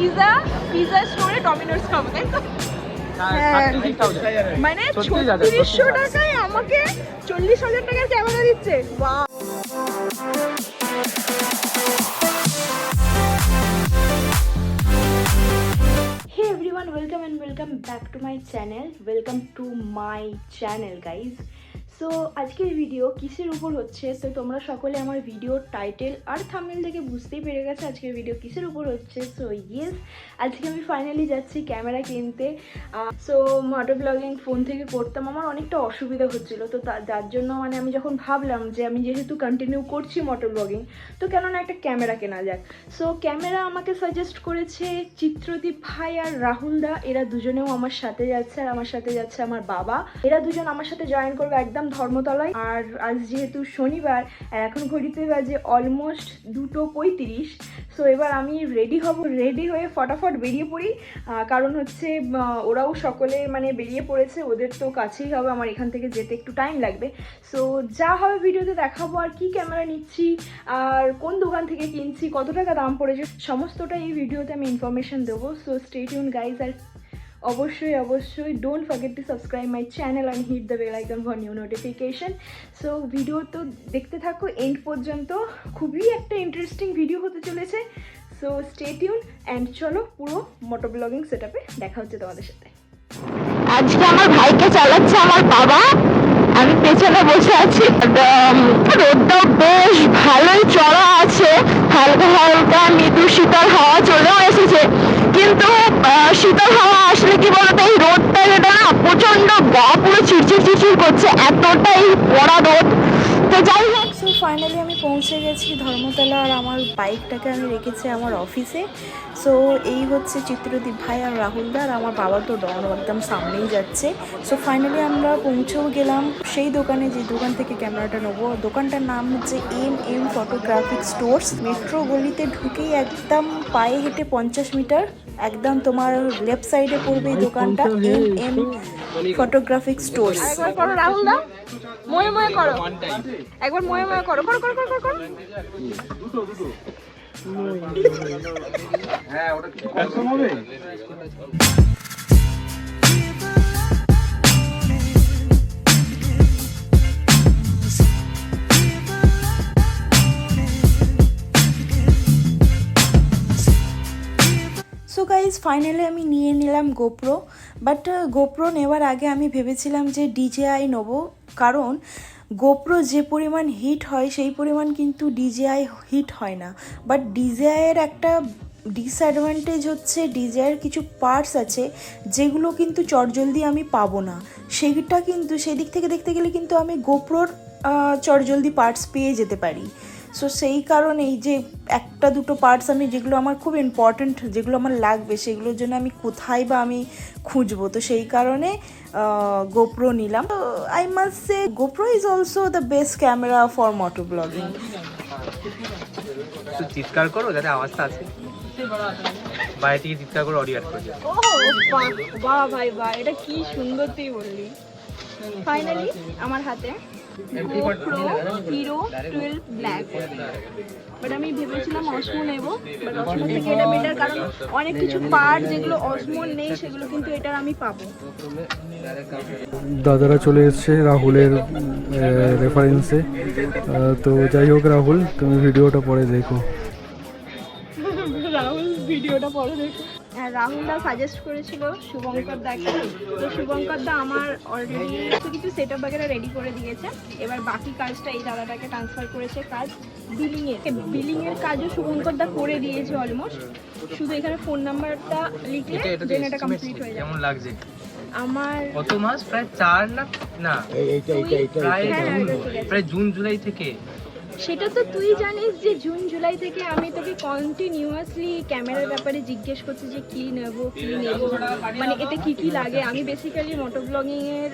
Pizza pizza স্টোরে Domino's খাব তাই তো হ্যাঁ। মানে ছত্রিশশো যাচ্ছে। টাকায় আমাকে চল্লিশ হাজার টাকার ক্যামেরা দিচ্ছে বাহ Hey everyone, welcome and welcome back to my channel. Welcome to my channel guys. So আজকের ভিডিও কিসের উপর হচ্ছে? তো তোমরা সকলে আমার ভিডিও টাইটেল আর থাম্বনেল থেকে বুঝতেই পেরে গেছে আজকের ভিডিও কিসের উপর হচ্ছে? সো ইয়েস আজকে আমি ফাইনালি যাচ্ছি ক্যামেরা কিনতে। সো মোটর ব্লগিং ফোন থেকে করতাম। আমার অনেকটা অসুবিধা হচ্ছিল। তো যার জন্য মানে আমি যখন ভাবলাম যে আমি যেহেতু কন্টিনিউ করছি মোটর ব্লগিং তো কেন না একটা ক্যামেরা কেনা যাক। সো ক্যামেরা আমাকে সাজেস্ট করেছে চিত্রদীপ ভাই আর রাহুল দা। এরা দুজনেও আমার সাথে যাচ্ছে আর আমার সাথে যাচ্ছে আমার বাবা। এরা দুজন আমার সাথে জয়েন করবে একদম ধর্মতলায়। আর আজ যেহেতু শনিবার, আর এখন ঘড়িতে বাজে অলমোস্ট দুটো পঁয়ত্রিশ সো এবার আমি রেডি হব রেডি হয়ে ফটাফট বেরিয়ে পড়ি। কারণ হচ্ছে ওরাও সকলে মানে বেরিয়ে পড়েছে, ওদের তো কাছেই হবে, আমার এখান থেকে যেতে একটু টাইম লাগবে। সো যা হবে ভিডিওতে দেখাবো, আর কি ক্যামেরা নিচ্ছি, আর কোন দোকান থেকে কিনছি, কত টাকা দাম পড়েছে সমস্তটা এই ভিডিওতে আমি ইনফরমেশন দেবো। সো স্টেটিউন গাইজ আর অবশ্যই অবশ্যই। Don't forget to subscribe my channel and hit the bell icon for new notification so video তো দেখতে থাকো এন্ড পর্যন্ত। খুবই একটা ইন্টারেস্টিং ভিডিও হতে চলেছে। সো স্টে টিউন অ্যান্ড চলো পুরো মোটো ব্লগিং সেট দেখা হচ্ছে তোমাদের সাথে। আজকে আমার ভাইকে চালাচ্ছে আমার বাবা। আমি পেছনে বসে আছি। উম, রোদটাও বেশ ভালোই চড়া আছে। হালকা হালকা মৃদু শীতল হাওয়া চলেও এসেছে। কিন্তু শীতল হাওয়া আসলে কি বলতো, এই রোদটা যেটা না প্রচণ্ড গা পুরো চিরচির চিরচির করছে, এতটাই পড়া রোদ ফাইনালি আমি পৌঁছে গেছি ধর্মতলা আর আমার বাইকটাকে আমি রেখেছি আমার অফিসে। সো এই হচ্ছে চিত্রদীপ ভাই আর রাহুলদা আর আমার বাবা তো ডন একদম সামনেই যাচ্ছে। সো ফাইনালি আমরা পৌঁছেও গেলাম। সেই দোকানে যে দোকান থেকে ক্যামেরাটা নেব, দোকানটার নাম হচ্ছে M M photographic stores metro গলিতে ঢুকেই একদম পায়ে হেঁটে পঞ্চাশ মিটার একদম তোমার লেফট সাইডে পড়বে এই দোকানটা এম এম ফটোগ্রাফিক স্টোর্স একবার করো রাহুল দা। ময়ে ময়ে করো। একবার ময়ে ময়ে করো। করো করো করো করো, করো। সো গাইজ ফাইনালি আমি নিয়ে নিলাম গোপ্রো বাট গোপ্রো নেওয়ার আগে আমি ভেবেছিলাম যে ডিজেআই নেব কারণ গোপ্রো যে পরিমাণ হিট হয়, সেই পরিমাণ কিন্তু ডিজেআই হিট হয় না। বাট ডিজেআইয়ের একটা ডিসঅ্যাডভান্টেজ হচ্ছে ডিজেআইয়ের কিছু পার্টস আছে, যেগুলো কিন্তু চটজলদি আমি পাবো না। সেইটা কিন্তু, সেদিক থেকে দেখতে গেলে কিন্তু আমি গোপ্রোর চটজলদি পার্টস পেয়ে যেতে পারি। সো সেই কারণেই যে একটা দুটো পার্টস আমি যেগুলো আমার খুব ইম্পর্ট্যান্ট যেগুলো আমার লাগবে সেগুলোর জন্য আমি কোথায় বা আমি খুঁজবো? তো সেই কারণে গোপ্রো নিলাম। I must say GoPro is also the best camera for moto blogging চিৎকার করো যাতে আওয়াজটা আছে বাইরে থেকে চিৎকার করে অডিও অ্যাড করে ও বাহ ভাই বাহ এটা কি সুন্দর তুই বললি। ফাইনালি আমার হাতে। হিরো টুয়েলভ ব্ল্যাক বাট আমি ভেবেছিলাম অসমো নেব বাট অসমো থেকে এটা বেটার কারণ অনেক কিছু পার্ট যেগুলো নেই সেগুলো কিন্তু এটার আমি পাবো। দাদারা চলে এসছে রাহুলের রেফারেন্সে তো যাই হোক রাহুল তুমি ভিডিওটা পরে দেখো। রাহুল ভিডিওটা পরে দেখো। রাহুলদা সাজেস্ট করেছিল শুভঙ্কর দাকে তো শুভঙ্কর দা আমার অলরেডি কিছু সেট আপ বাগেরা রেডি করে দিয়েছে। এবার বাকি কাজটা এই দাদাটাকে ট্রান্সফার করেছে কাজ বিলিং এর বিলিং এর কাজও শুভঙ্কর দা করে দিয়েছে অলমোস্ট শুধু এখানে ফোন নাম্বারটা লিখলে এটা এটা দেন এটা কমপ্লিট হয়ে যাবে। কেমন লাগছে? আমার কত মাস? প্রায় চার না। না প্রায় হ্যাঁ, জুন এটা প্রায় জুন জুলাই থেকে। সেটা তো তুই জানিস যে জুন, জুলাই থেকে আমি তোকে কন্টিনিউয়াসলি ক্যামেরার ব্যাপারে জিজ্ঞেস করছি যে কি নেব কি নেব মানে এতে কি কি লাগে? আমি বেসিক্যালি মোটো ব্লগিং এর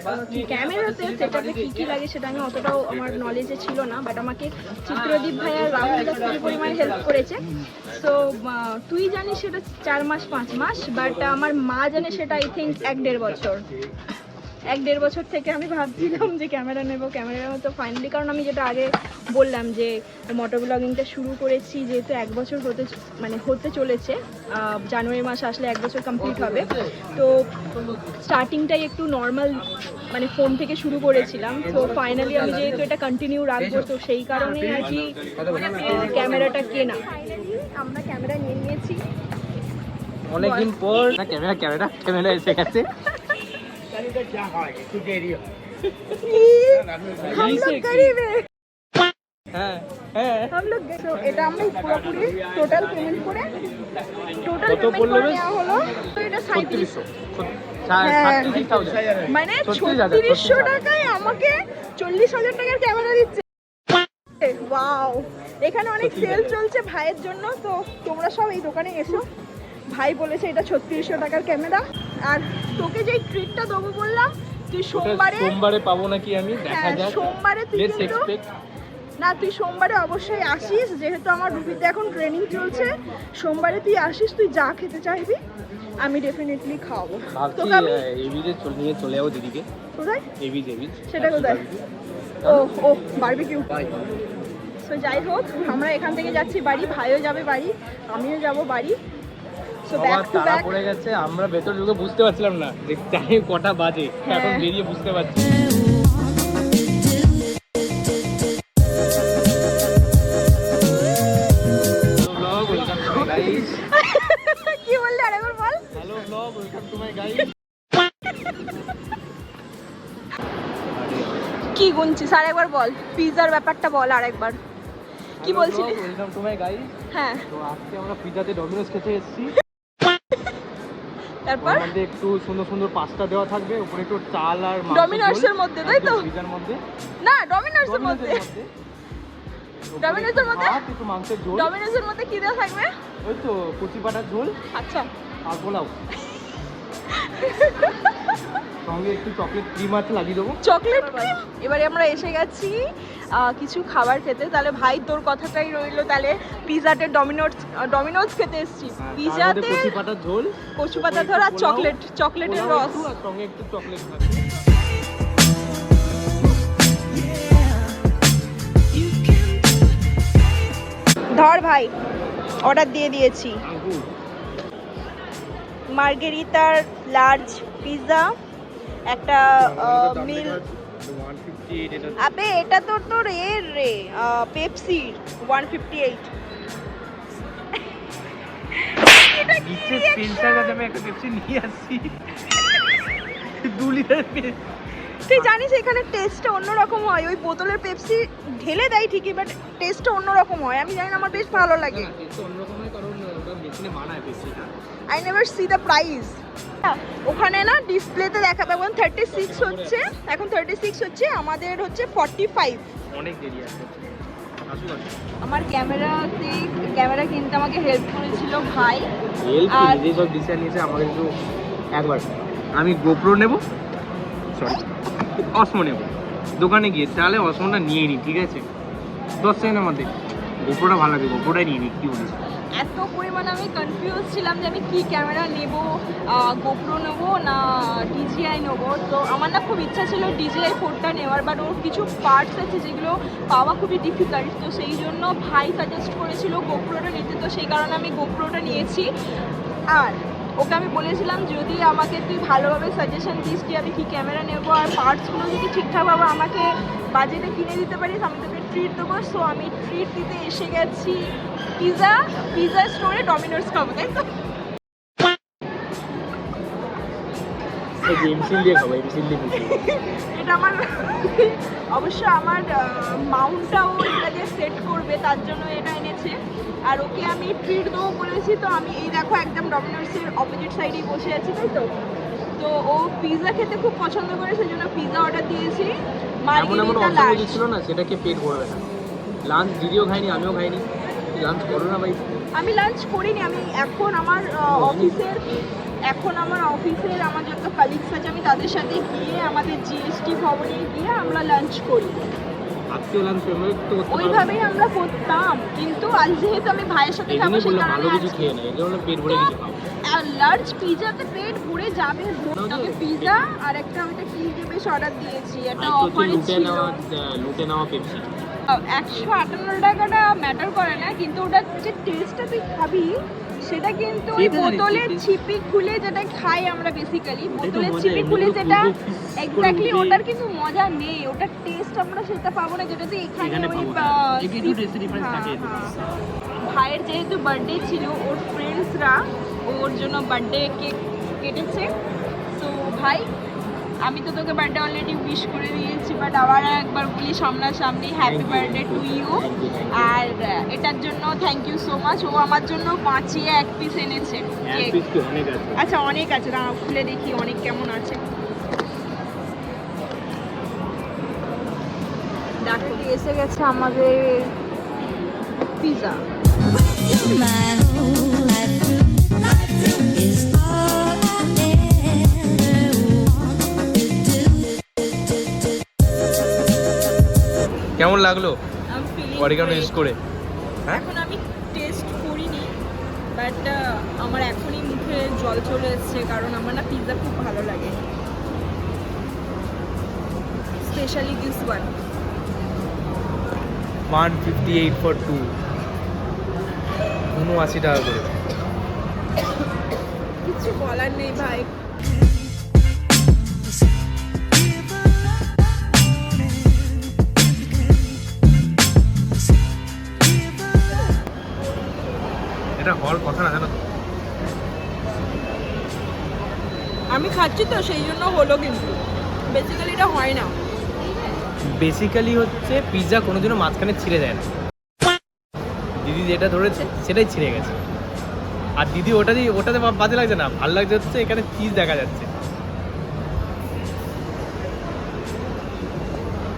ক্যামেরাতে সেটাতে কি কি লাগে সেটা আমি অতটাও আমার নলেজে ছিল না বাট আমাকে চিত্রদীপ ভাই আর রাহুল দা খুবই পরিমাণে হেল্প করেছে। তো তুই জানিস সেটা চার মাস, পাঁচ মাস বাট আমার মা জানে সেটা আই থিঙ্ক এক দেড় বছর। এক দেড় বছর থেকে আমি ভাবছিলাম যে ক্যামেরা নেব ক্যামেরা নেব। তো ফাইনালি কারণ আমি যেটা আগে বললাম যে মোটর ব্লগিংটা শুরু করেছি যেহেতু এক বছর হতে মানে হতে চলেছে জানুয়ারি মাস আসলে এক বছর কমপ্লিট হবে। তো স্টার্টিংটাই একটু নর্মাল মানে ফোন থেকে শুরু করেছিলাম। তো ফাইনালি আমি যেহেতু এটা কন্টিনিউ রাখব তো সেই কারণেই আর কি ক্যামেরাটা কেনা। আমরা ক্যামেরা নিয়ে নিয়েছি। অনেকদিন পর ক্যামেরা ক্যামেরা ক্যামেরা এসে গেছে। তারিখে হ্যাঁ মানে ছত্রিশশো টাকায় আমাকে চল্লিশ হাজার টাকার ক্যামেরা দিচ্ছে ওয়াও এখানে অনেক সেল চলছে ভাইয়ের জন্য, তো তোমরা সব এই দোকানে এসো। ভাই বলেছে এটা ছত্রিশশো টাকার ক্যামেরা। আর তোকে যেই ট্রিটটা দেবো বললাম তুই সোমবারে সোমবারে পাবো নাকি আমি? দেখা হ্যাঁ যাক। সোমবারে তুই না তুই সোমবারে অবশ্যই আসিস যেহেতু আমার রুবিতে এখন ট্রেনিং চলছে। সোমবারে তুই আসিস তুই যা খেতে চাইবি আমি ডেফিনেটলি খাওয়াবো। তোকে আমি এবিজে চলে নিয়ে চলে যাব দিদিকে। কোথায়? এবিজ এবিজ সেটা কোথায়? ও ও বারবিকিউ সো যাই হোক আমরা এখান থেকে যাচ্ছি বাড়ি ভাইও যাবে বাড়ি আমিও যাব বাড়ি। তাড়া পড়ে গেছে আমরা ভেতর ঢুকে বুঝতে পারছিলাম না যে টাইম কটা বাজে হ্যাঁ। এখন বেরিয়ে বুঝতে পারছি। কি বললি আরেকবার বল? Hello vlog welcome to my guide কি গুনছিস? আরেকবার বল। পিজার ব্যাপারটা বল আরেকবার কি বলছিলি? ওয়েলকাম টু মাই গাইড হ্যাঁ। তো আজকে আমরা পিজাতে ডমিনোস খেতে এসেছি। তারপর? মধ্যে একটু সুন্দর সুন্দর পাস্তা দেওয়া থাকবে উপরে একটু চাল আর ডমিনোসের মধ্যে, তাই তো? পিজার মধ্যে। না ডমিনোসের মধ্যে। ডমিনোসের মধ্যে? একটু মাংসের ঝোল। ডমিনোসের মধ্যে কি দেওয়া থাকবে? ওই তো কুচি পাটার ঝোল আচ্ছা। আর পোলাও। সঙ্গে একটু চকলেট ক্রিম আছে লাগিয়ে দেবো। চকলেট ক্রিম এবারে আমরা এসে গেছি কিছু খাবার খেতে। তাহলে ভাই তোর কথাটাই রইল তাহলে পিজাতে ডমিনোস ডমিনোস খেতে এসেছি। হ্যাঁ, পিজাতে কচি পাটার ঝোল কচু পাতা ধর আর চকলেট চকলেটের রস। সঙ্গে একটু চকলেট ধর ভাই অর্ডার দিয়ে দিয়েছি। মার্গেরিতার লার্জ পিৎজা একটা মিল আবে এটা তো তোর এর রে পেপসি ওয়ান ফিফটি এইট নিচে স্ক্রিনটার কাছে আমি একটা পেপসি নিয়ে আসছি। দু লিটার তুই জানিস এখানে টেস্টটা অন্যরকম হয়। ওই বোতলের পেপসি ঢেলে দেয় ঠিকই বাট টেস্টটা অন্যরকম হয়। আমি জানি না আমার বেশ ভালো লাগে। I never see the price ওখানে না ডিসপ্লেতে দেখাবে। এখন থার্টি সিক্স হচ্ছে। এখন থার্টি সিক্স হচ্ছে আমাদের হচ্ছে ফর্টি ফাইভ অনেক দেরি আছে। আমার ক্যামেরাতে ক্যামেরা কিনতে আমাকে হেল্প করেছিল ভাই। হেল্প আর- নিজেই সব ডিসিশন নিয়েছে আমাকে একটু একবার। আমি গোপ্রো নেব? সরি অসমো নেব দোকানে গিয়ে তাহলে অসমোটা নিয়ে নিই ঠিক আছে? দশ সেকেন্ডের মধ্যে। গোপ্রোটা ভালো লাগে গোপ্রোটাই নিয়ে নিই কী বলিস? এত পরিমাণে আমি কনফিউজ ছিলাম যে আমি কি ক্যামেরা নেব গোপ্রো নেব না ডিজিআই নেব। তো আমার না খুব ইচ্ছা ছিল ডিজিআই ফোরটা নেওয়ার বাট ওর কিছু পার্টস আছে যেগুলো পাওয়া খুবই ডিফিকাল্ট তো সেই জন্য ভাই সাজেস্ট করেছিল গোপ্রোটা নিতে, তো সেই কারণে আমি গোপ্রোটা নিয়েছি। আর ওকে আমি বলেছিলাম, যদি আমাকে তুই ভালোভাবে সাজেশন দিস যে আমি কি ক্যামেরা নেব আর পার্টসগুলো যদি ঠিকঠাকভাবে আমাকে বাজেটে কিনে দিতে পারিস, আমি তোকে ট্রিট দেবো। সো আমি ট্রিট দিতে এসে গেছি পিজা পিজা স্টোরে ডমিনোস খাব, তাই তো? যে এমসিল দিয়ে খাব এমসিল দিয়ে এটা আমার অবশ্য আমার মাউন্টটাও এটাকে সেট করবে তার জন্য এটা এনেছে। আর ওকে আমি ট্রিট দেবো বলেছি তো আমি এই দেখো একদম ডমিনোসের অপোজিট সাইডেই বসে আছি তাই তো? তো ও পিৎজা খেতে খুব পছন্দ করে সেই জন্য পিৎজা অর্ডার দিয়েছি লার্জ দিচ্ছিল না সেটাকে পেট ভরবে না। লাঞ্চ দিদিও খাইনি আমিও খাইনি। লাঞ্চ করো না ভাই। আমি লাঞ্চ করিনি আমি এখন আমার অফিসের এখন আমার অফিসের আমার যত কালিগস আছে আমি তাদের সাথে গিয়ে আমাদের জিএসটি ভবনে গিয়ে আমরা লাঞ্চ করি। ওইভাবেই আমরা করতাম কিন্তু আজ যেহেতু আমি ভাইয়ের সাথে খাব সেই কারণে লার্জ পিজাতে পেট ভরে যাবে আমি পিজা আর একটা আমি একটা চিজ বেশ অর্ডার দিয়েছি একটা অফারে লুটে ছিল। নেওয়া লুটে নেওয়া পেপসি একশো আটান্ন টাকাটা ম্যাটার করে না কিন্তু ওটার যে টেস্টটা তুই খাবি সেটা কিন্তু ওই বোতলের ছিপি খুলে যেটা খাই আমরা বেসিক্যালি বোতলের ছিপি খুলে যেটা এক্স্যাক্টলি ওটার কিন্তু মজা নেই ওটার টেস্ট আমরা সেটা পাবো না যেটা তো এখানে হ্যাঁ, হ্যাঁ। ভাইয়ের যেহেতু বার্থডে ছিল ওর ফ্রেন্ডসরা ওর জন্য বার্থডে কেক কেটেছে। তো ভাই আমি তো তোকে বার্থডে অলরেডি উইশ করে দিয়েছি বাট আবার একবার বলি সামনাসামনি হ্যাপি বার্থডে টু ইউ. আর এটার জন্য থ্যাংক ইউ সো মাচ ও আমার জন্য বাঁচিয়ে এক পিস এনেছে। আচ্ছা অনেক আছে। দাঁড়াও খুলে দেখি অনেক কেমন আছে। এসে গেছে আমাদের পিজা কেমন লাগল? অরিগানো ইউজ করে। হ্যাঁ? এখন আমি টেস্ট করিনি বাট আমার এখনই মুখে জল চলে এসছে কারণ আমার না পিৎজা খুব ভালো লাগে। Specially this one one fifty eight for two উনআশি টাকা করে। কিছু বলার নেই ভাই। খাচ্ছি তো সেই জন্য হলো কিন্তু। বেসিক্যালি এটা হয় না। বেসিক্যালি হচ্ছে পিৎজা কোনোদিনও মাঝখানে ছিঁড়ে যায় না। দিদি যেটা ধরেছে সেটাই ছিঁড়ে গেছে। আর দিদি ওটা দিয়ে ওটাতে বাজে লাগছে না। ভালো লাগছে হচ্ছে এখানে চিজ দেখা যাচ্ছে।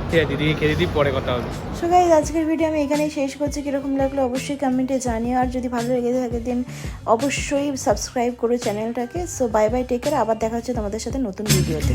ঠিক আছে দিদিকে খেয়ে দিদি পরে কথা হবে। সো গাইজ আজকের ভিডিও আমি এখানেই শেষ করছি। কীরকম লাগল অবশ্যই কমেন্টে জানিও। আর যদি ভালো লেগে থাকে দিন অবশ্যই সাবস্ক্রাইব করো চ্যানেলটাকে সো বাই বাই টেকের আবার দেখা হচ্ছে তোমাদের সাথে নতুন ভিডিওতে